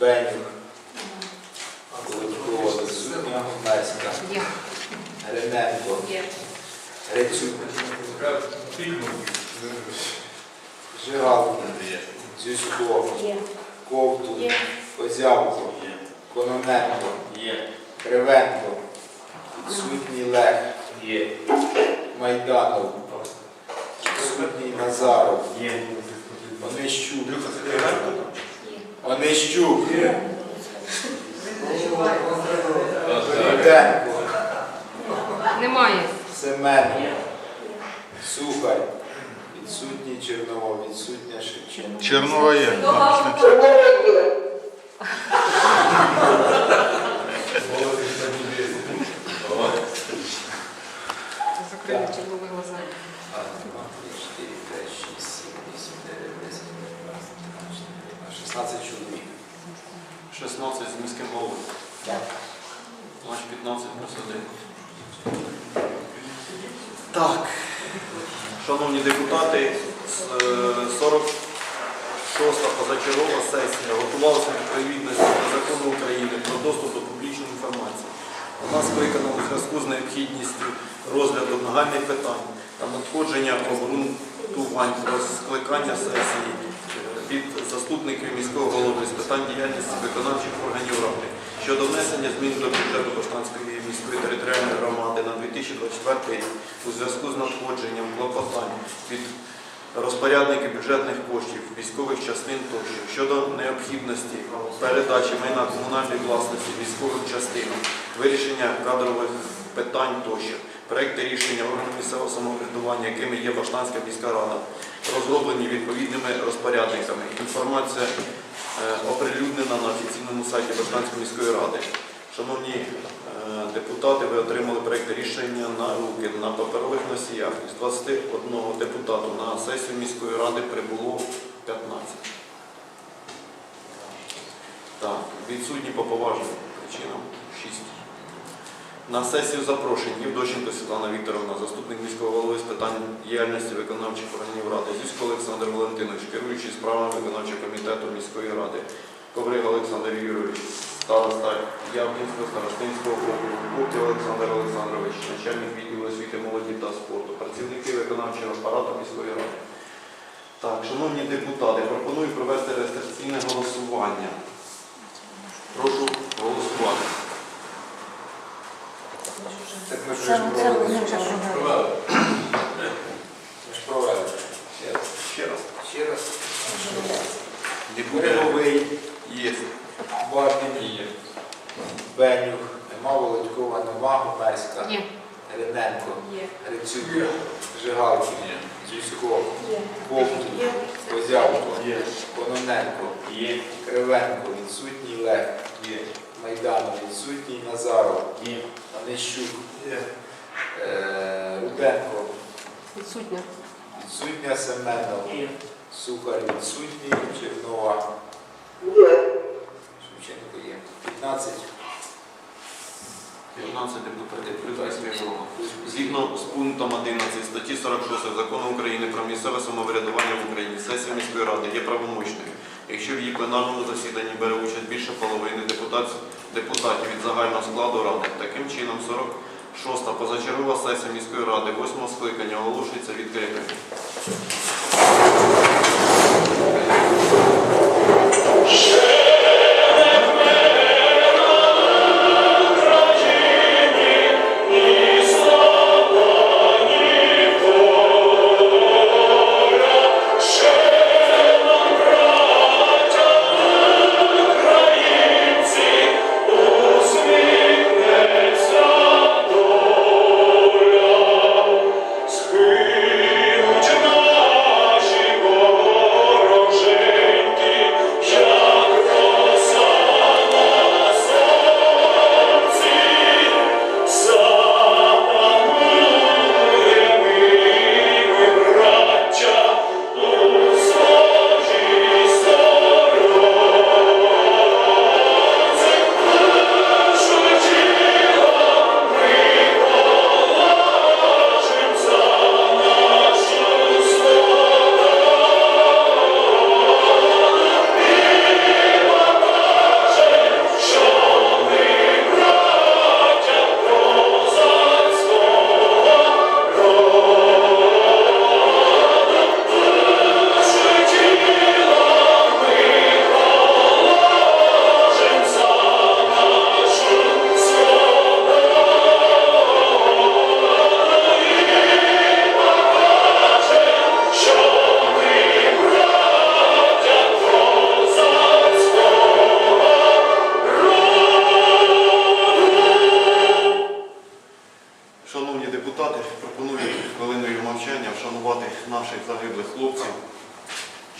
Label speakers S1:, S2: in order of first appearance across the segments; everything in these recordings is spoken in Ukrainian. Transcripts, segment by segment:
S1: Бенюк, Володькова, відсутня, Гумецька,
S2: Є.
S1: Гриненко,
S2: Є.
S1: Грицюк, Жигалкін, Зюсько,
S2: Є.
S1: Ковтун,
S2: Є.
S1: Козявко, Кононенко, Кривенко, відсутній Лех, Майданов, відсутній Назаров, Онищук, Онищук, Руденко,
S2: Немає.
S1: Семен. Сухай. відсутній Чернова, відсутня Шевченко.
S3: Чернова є.
S2: Закрили чергові глаза.
S1: А, два, три, чотири, п'ять, шість, сім, вісім, дев'ять, десять, одинадцять, дванадцять, тринадцять, шістнадцять чоловік.
S4: 16 з міським головою.
S1: Так.
S4: Матч 15 плюс 1. Так, шановні депутати, с- е, 46-та позачергова сесія готувалася відповідності до закону України про доступ до публічної інформації. Вона скликана у зв'язку з необхідністю розгляду нагальних питань та надходження обґрунтувань про скликання сесії від заступників міського голови з питань діяльності виконавчих органів ради щодо внесення змін до бюджету Баштанської міської територіальної громади на 2024 рік у зв'язку з надходженням клопотань від розпорядників бюджетних коштів, військових частин тощо щодо необхідності передачі майна комунальної власності військових частин, вирішення кадрових питань тощо. Проекти рішення органів місцевого самоврядування, якими є Баштанська міська рада, розроблені відповідними розпорядниками. Інформація е, оприлюднена на офіційному сайті Баштанської міської ради. Шановні е, депутати, ви отримали проекти рішення на руки на паперових носіях. З 21 депутату на сесію міської ради прибуло 15. Так, відсутні по поважним причинам 6. На сесію запрошень Євдощенко Світлана Вікторовна, заступник міського голови з питань діяльності виконавчих органів ради, Зюсько Олександр Валентинович, керуючий справами виконавчого комітету міської ради, Ковриг Олександр Юрійович, староста Явкінського старостинського округу, Куптів Олександр Олександрович, начальник відділу освіти, молоді та спорту, працівники виконавчого апарату міської ради. Так, шановні депутати, пропоную провести реєстраційне голосування. Прошу голосувати.
S1: Так ми ж
S5: Це-
S1: ж провели. Ще раз.
S4: Ще раз. Не Є.
S1: Бабін, Бенюк, нема Володькова, нема Гумерська,
S2: Є.
S1: Гриненко,
S2: Є.
S1: Грицюк, Жигалкін, Зюсько, Ковтун, Козявко, Кононенко, Кривенко, відсутній Лех, Майданов, відсутній Назаров, Онищук, е, Руденко,
S2: Відсутня.
S1: відсутня Семенов, Сухар, відсутній Чернова, Шевченко є. 15.
S4: 15 депутатів плюс міський. Згідно з пунктом 11 статті 46 Закону України про місцеве самоврядування в Україні, сесія міської ради є правомочною, якщо в її пленарному засіданні бере участь більше половини депутатів, депутатів від загального складу ради. Таким чином, 46-та позачергова сесія міської ради 8 скликання оголошується відкритою.
S6: Схилуть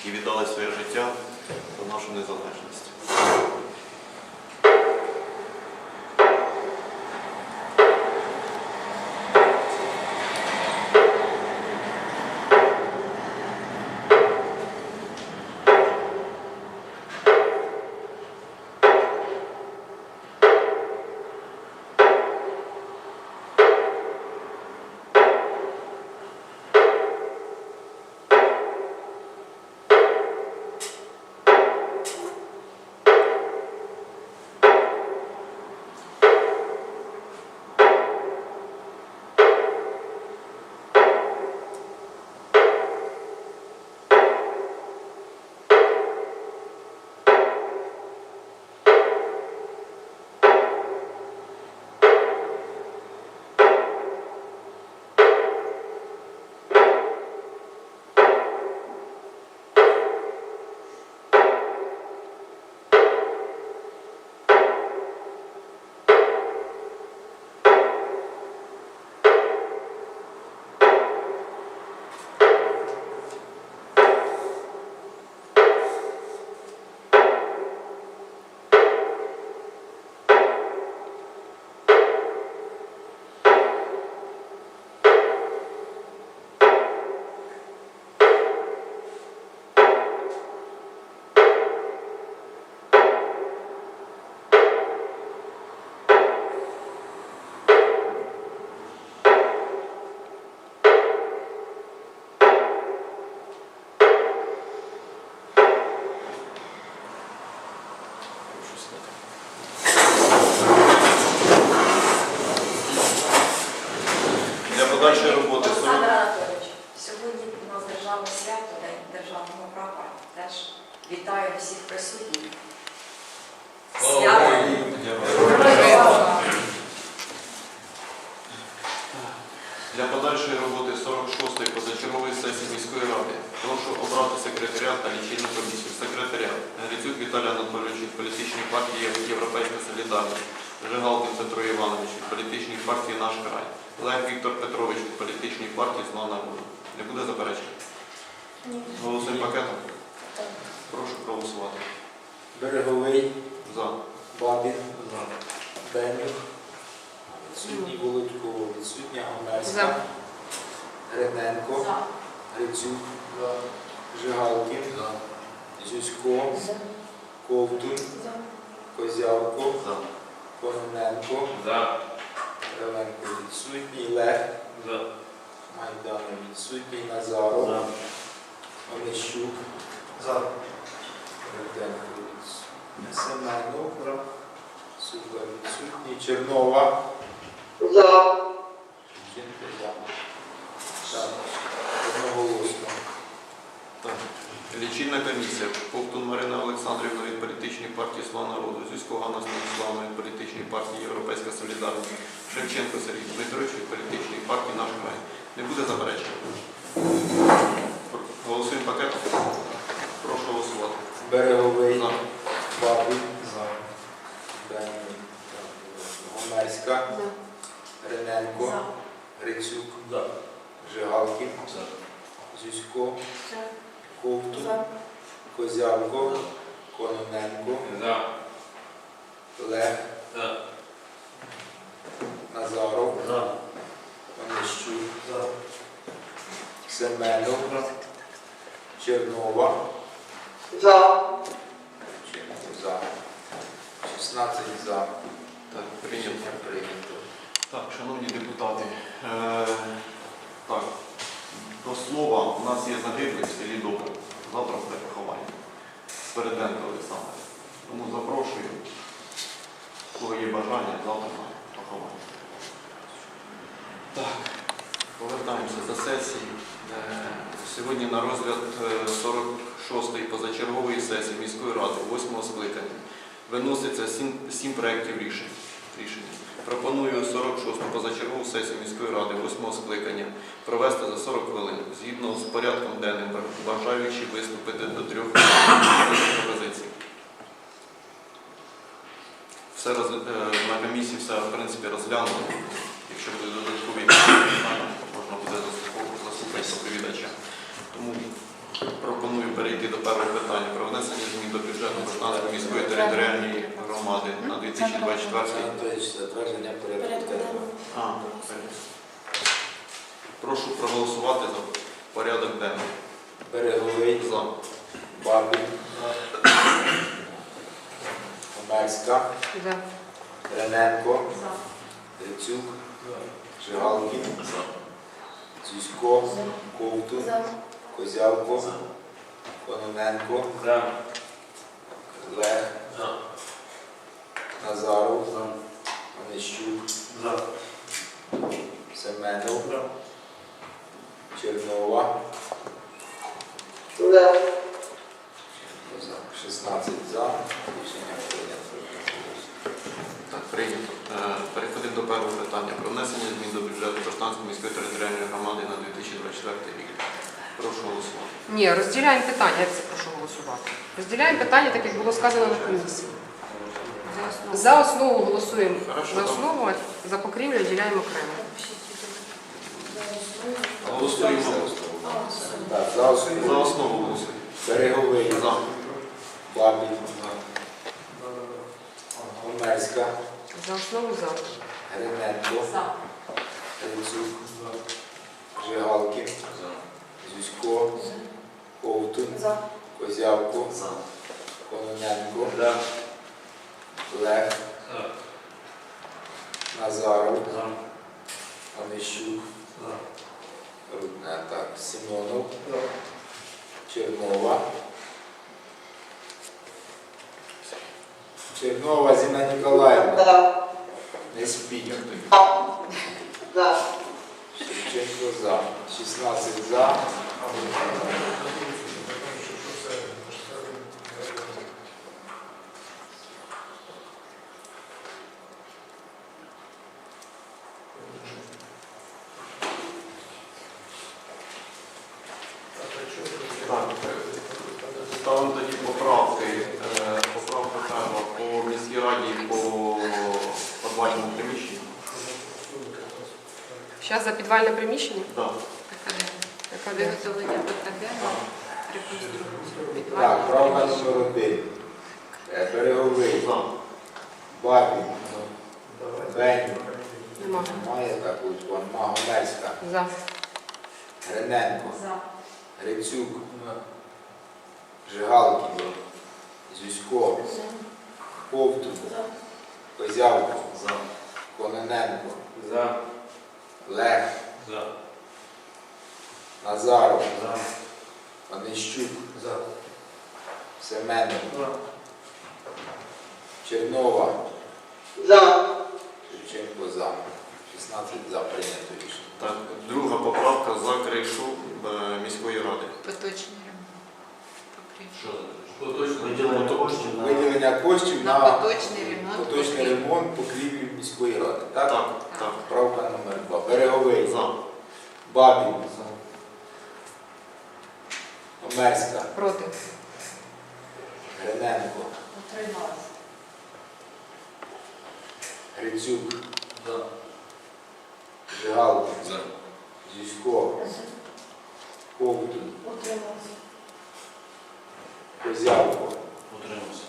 S4: і віддали своє життя за нашу незалежність. Партії Зла народу. Не буде заперечень? Голосуємо пакетом. Прошу проголосувати.
S1: Береговий,
S4: За.
S1: Бабін, Бенюк, відсутній Володько, відсутня Гомерська,
S2: За.
S1: Гриненко,
S3: За.
S1: Грицюк, Жигалкін, Зюсько, Ковтун, Козявко,
S4: За.
S1: Кононенко, Кривенко відсутній, Лех, Майданов відсутній, Назаров, Онищук, Руденко відсутній, Семенов, Сука відсутній, Чернова, Жінка за. Так, одноголосно.
S4: Так. Лічильна комісія. Ковтун Марина Олександрівна від політичної партії Слава народу, Зюсько Ганна Станіславна від політичної партії Європейська Солідарність, Шевченко Сергій Дмитрович від політичної партії Наш край. Не буде заперечень? Голосуємо пакетом. Прошу голосувати.
S1: Береговий,
S4: За.
S1: Бабин, Бенюк, Гомерська,
S2: За.
S1: Рененко,
S3: За.
S1: Грицюк, Жигалкін, Зюсько, Ковтун, Козявко, Кононенко, Лех, Назаров, Онищук, Семенов, Чернова, Ченко за. 16 за.
S4: Так, прийнято.
S1: Рішення прийнято.
S4: Так, шановні депутати, е, так, до слова, у нас є загиблий в селі Добре. Завтра буде поховання. Переденко Олександр. Тому запрошую, кого є бажання, завтра поховання. Так, повертаємося до сесії. Е, Сьогодні на розгляд е, 46-ї позачергової сесії міської ради, 8-го скликання, виноситься 7, 7 проєктів рішення. Пропоную 46-ту позачергову сесію міської ради 8-го скликання провести за 40 хвилин згідно з порядком денним, бажаючи виступити до трьох пропозицій. Все роз... е, на комісії все в принципі розглянуло. Якщо будуть додаткові питання, то можна буде заслуховувати- заслухати доповідача. Тому Пропоную перейти до першого питання про внесення змін до бюджету Баштанської міської територіальної громади на 2024
S1: Анатолійович, затвердження порядку денного.
S4: А. Прошу проголосувати за порядок денний.
S1: Береговий,
S4: За.
S1: Бабін, Омельська,
S2: За.
S1: Гриненко, Грицюк, Жигалкін, Зюсько, Ковтун, Козявко, Кононенко, Лех, Назаров, Онищук, Семенов, Чернова. За. 16 за. Рішення прийнято.
S4: Так, прийнято. Е, Переходимо до першого питання про внесення змін до бюджету Баштанської міської територіальної громади на 2024 рік. Прошу голосувати.
S2: Ні, розділяємо питання. Як це прошу голосувати? Розділяємо питання, так як було сказано на комісії. За основу голосуємо
S4: Хорошо,
S2: за основу, а за покрівлю виділяємо окремо.
S4: Голосуємо.
S1: Так, за
S4: За
S1: основу.
S4: основу голосуємо.
S1: Береговий,
S4: За.
S1: Бабін, Омельська,
S2: За основу за.
S1: Гриненко,
S3: За.
S1: Грицюк, Жигалкін, Зюсько, Ковтун, Козявко, Кононенко, Лех, Назаров, Онищук, Рудне, так, Сімонов, Чернова. Чернова Зіна Ніколаївна. Не спіть. Шевченко за. 16 за.
S4: Так, ставимо тоді поправки. Е, Поправка треба по міській раді по подвальному приміщенню.
S2: Зараз за підвальне приміщення.
S4: Так.
S2: Де?
S5: Виготовлення ПТГ, реконструкцію.
S1: Так, правка номер один. Береговий,
S4: За.
S1: Бабін, Бень,
S2: Нема.
S1: має таку Магомельська,
S2: За.
S1: Гриненко,
S3: За.
S1: Грицюк, Жигалкін, Зюсько, Ковтун, Козявко, Кононенко, Лех, Назаров, Онищук, Семенов, Чернова, За. Шевченко за. 16 за. Прийнято рішення.
S4: Так, друга поправка за кришу е, міської ради.
S5: Поточний ремонт.
S6: Виділення коштів на
S1: Виділення коштів
S5: На
S1: на
S5: поточний ремонт.
S1: поточний
S5: покрівлі.
S1: ремонт покрівлі міської ради. Так?
S4: Так, так.
S1: Правка номер 2. Береговий,
S4: За.
S1: Бабін, Омерська,
S2: Проти.
S1: Гриненко,
S3: Утрималась.
S1: Грицюк, Жигалко, Зюсько, Ковтун, Козявко,
S6: утримався.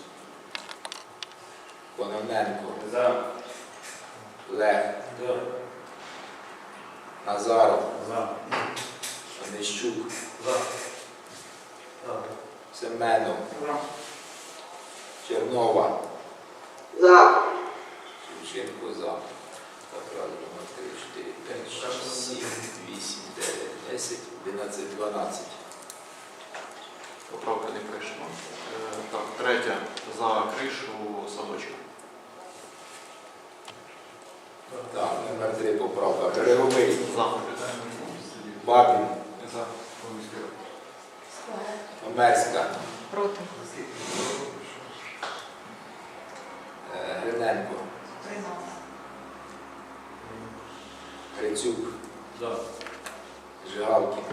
S1: Кононенко, Лех, Назаров, Онищук, Семенов, Чернова, За. Шевченко за. Так, раз, два, три, чотири, п'ять, шість, сім, вісім, дев'ять, десять, одинадцять, дванадцять.
S4: Поправка не прийшла. Е, Так, третя. За кришу садочка.
S1: Так, номер три поправка. Береговий,
S4: За.
S1: Бабін, Омерська,
S2: Проти.
S1: е, Гриненко,
S3: Утрималась.
S1: Грицюк, Жигалкін,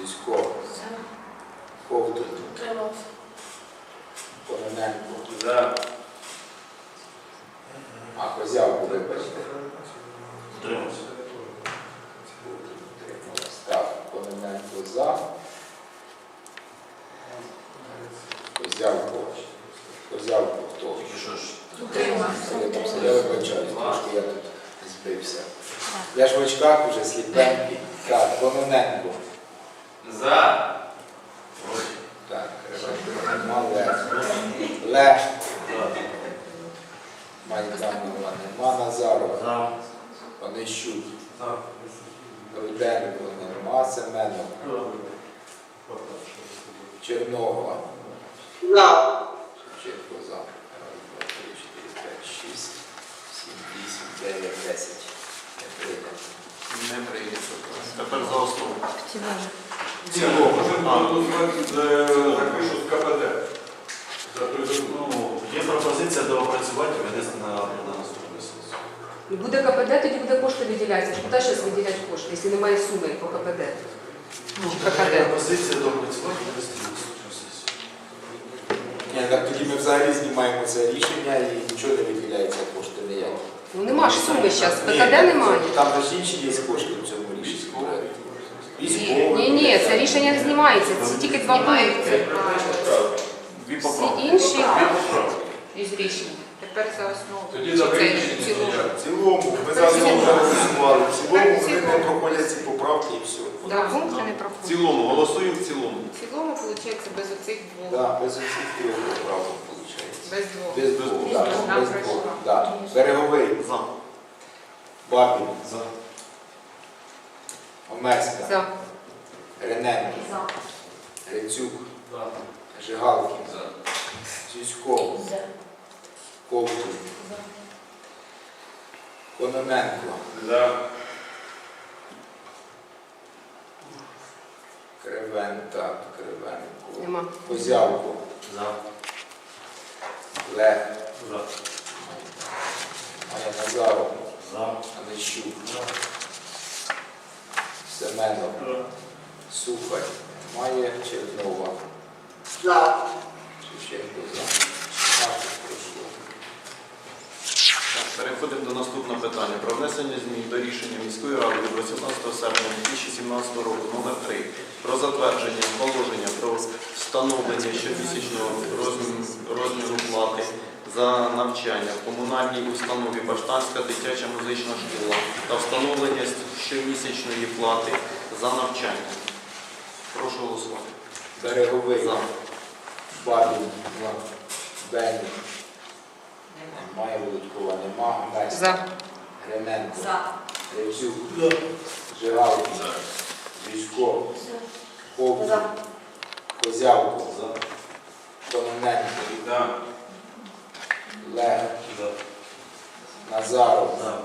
S1: Зюсько, Ковтун, Кононенко, а 10. Не прийнято.
S4: Тепер за основу.
S6: Є пропозиція доопрацювати і винести на наступну сесію.
S2: Буде КПД, тоді буде кошти виділятися. Якщо немає суми по КПД?
S6: Ну,
S2: Є
S6: пропозиція доопрацювати і винести на наступну сесію.
S1: Ні, так тоді ми взагалі знімаємо це рішення і нічого не виділяється кошти ніякі.
S2: Ну нема ж суми зараз, ПКД немає.
S1: Там ж інші є кошти в цьому рішенні.
S2: Ні, ні, це рішення не знімається, це тільки два пункти.
S4: Дві
S2: Всі
S4: поправки.
S2: інші
S5: Із рішення. Тепер за основу.
S7: Тоді за
S5: в цілому?
S1: ми за основу вже голосували. В цілому вони не проходять ці поправки і все.
S2: два пункти не
S4: В цілому, голосуємо в цілому.
S5: В цілому, виходить, без оцих двох.
S1: Да, без усіх трьох поправок.
S5: Без двох.
S1: Без двох, да,
S5: Одна
S1: без
S5: пройшла.
S1: двох. Да. Береговий,
S4: За.
S1: Бабін,
S6: За.
S1: Омерська,
S2: За.
S1: Рененко,
S3: За.
S1: Грицюк, Жигалкін, Зюськов, Ковтун, Кононенко,
S7: За.
S1: Кривенко, Кривенко,
S2: Нема.
S1: Козявко,
S6: За.
S1: Лех,
S6: За.
S1: Майя Назаров,
S6: За.
S1: Онищук, Семенов, Сухарь, Майя Чернова, Шевченко за. 16 пройшло.
S4: Переходимо до наступного питання. Про внесення змін до рішення міської ради від 18 серпня 2017 року номер 3 про затвердження положення про встановлення щомісячного розміру, плати за навчання в комунальній установі Баштанська дитяча музична школа та встановлення щомісячної плати за навчання. Прошу голосувати.
S1: Береговий,
S4: За.
S1: Бабін, Бені, немає Володькова, нема, Омерська,
S2: За.
S1: Гриненко,
S3: За.
S1: Зюсько, Ковтун, Козявко, Кононенко,
S7: За.
S1: Назаров,
S6: За.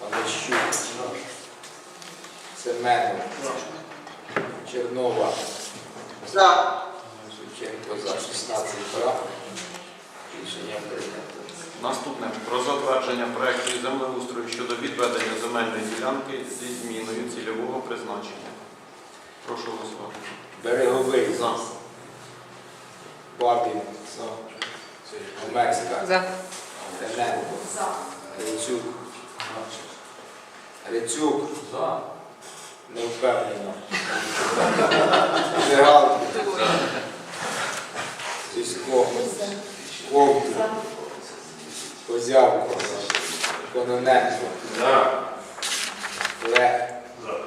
S1: Онищук, Семенов, Чернова, Шевченко за. 16 за. Рішення прийнято.
S4: Наступне. Про затвердження проекту землеустрою щодо відведення земельної ділянки зі зміною цільового призначення. Прошу голосувати.
S1: Береговий,
S4: За.
S1: Бабін, Омерська,
S2: За.
S1: Гриненко,
S3: За.
S1: Грицюк, Грицюк,
S7: За.
S1: не впевнено. Жигалкін, Сісько, Ковтун, Козявко, Кононенко,
S7: За.
S1: Лех,
S7: За.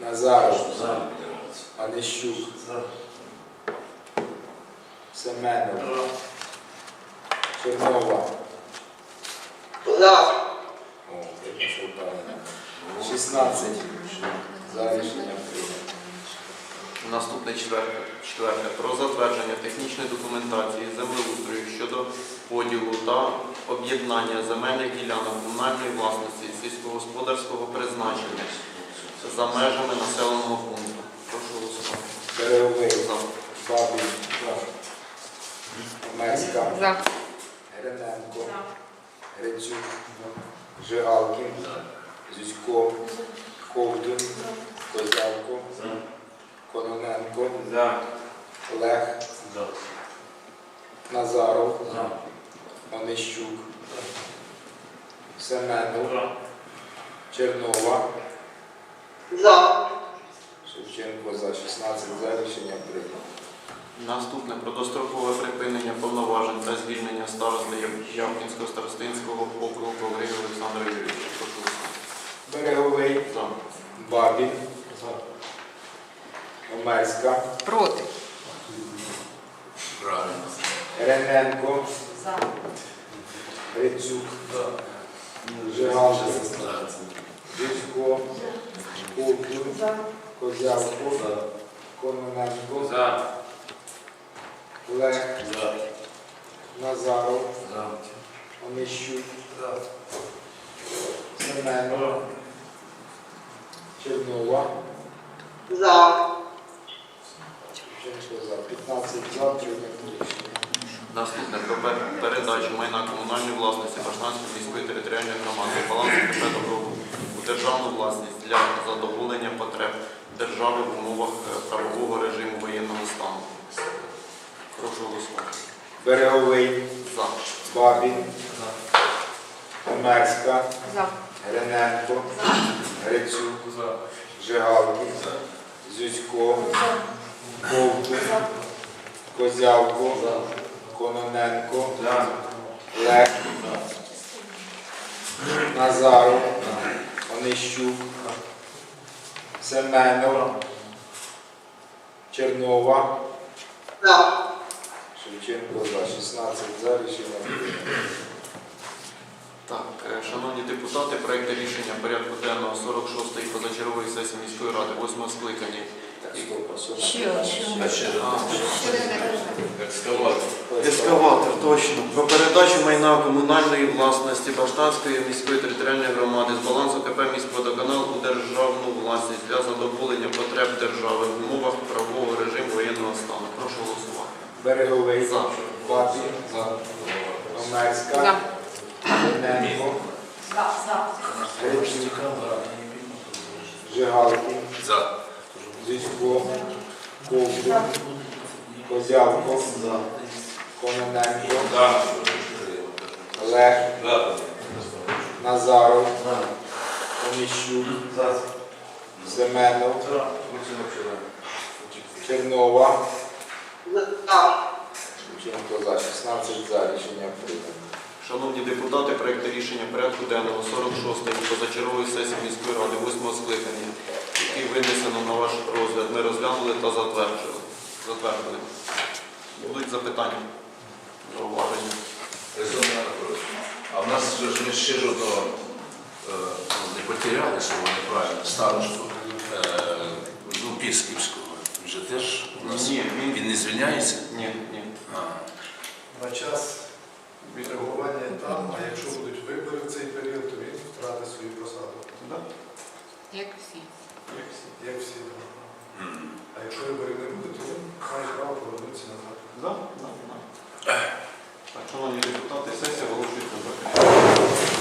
S1: Назаров,
S6: За.
S1: Онищук,
S6: За.
S1: Семенов, Чернова. О, я правильно. 16 за рішення прийнято.
S4: Наступне четверте. четверте. Про затвердження технічної документації землеустрою щодо поділу та об'єднання земельних ділянок комунальної власності сільськогосподарського призначення за межами населеного пункту. За.
S1: Бабій, Омерська,
S2: За.
S1: Гриненко, Грицюк, Жигалкін, Зюсько, Ковтун, Козявко, Кононенко,
S7: За.
S1: Лех,
S6: За.
S1: Назаров,
S6: За.
S1: Онищук, Семенов, Чернова, Шевченко за 16 за рішення прийнято.
S4: Наступне. Про дострокове припинення повноважень та звільнення старости Явкінського старостинського округу Валерія Олександра Юрійовича.
S1: Береговий,
S4: За.
S1: Бабін, Омельська,
S2: Проти.
S1: Правильно. Рененко,
S3: За.
S1: Грицюк, Жигалко, Дівсько, Ковтун, Козявко, Кононенко, Олег, Назаров, Онищук, Семенов, Чернова.
S8: За.
S1: Шевченко за. 15 за, прийнято рішення.
S4: Наступне пер- передачу майна комунальної власності Баштанської міської територіальної громади. Балансу КП «Добробут» у державну власність для задоволення потреб держави в умовах е, правового режиму воєнного стану. Прошу голосувати.
S1: Береговий,
S4: За.
S1: Бабін, Омельська,
S2: За.
S1: Гриненко, Грицюк, Жигалко, Зюсько, Ковтун, Козявко, Кононенко, Лек, Назаров, Онищук, Семенов, Чернова,
S8: Да.
S1: Шевченко за 16 за рішення.
S4: Так, е, шановні депутати, проекти рішення порядку денного 46-ї позачергової сесії міської ради 8 скликання.
S1: А,
S6: екскаватор.
S4: Точно. Про передачу майна комунальної власності Баштанської міської територіальної громади з балансу КП «Міськводоканал» у державну власність для задоволення потреб держави в умовах правового режиму воєнного стану. Прошу голосувати.
S1: Береговий,
S4: За.
S1: Омельська,
S2: За.
S1: Гриненко,
S3: За. За.
S1: Грицюк, Жигалкін,
S6: За.
S1: Зюсько, Ковтун, Козявко, Кононенко, Олег, Назаров, Онищук, Семенов, Чернова,
S8: За.
S1: Шевченко за 16 за рішення прийнято.
S4: Шановні депутати, проект рішення порядку денного 46-ї позачергової сесії міської ради 8-го скликання, який винесено на ваш розгляд, ми розглянули та затвердили. затвердили. Будуть запитання, зауваження.
S6: А в нас ж ми ще жодного е, ну, не потеряли, що вони правильно, старосту е, ну, Пісківського. Він же теж у нас
S4: Ні, він-
S6: він не звільняється.
S4: Ні, ні.
S6: А,
S9: на час перебування там, а якщо будуть вибори в цей період, то він втратить свою посаду,
S4: Да?
S5: Як всі.
S4: Як всі.
S9: як всі.
S6: так.
S9: А якщо виборів не буде, то він має право повернутися назад.
S4: Да? Да, да. Так, шановні депутати, сесія оголошується закритою.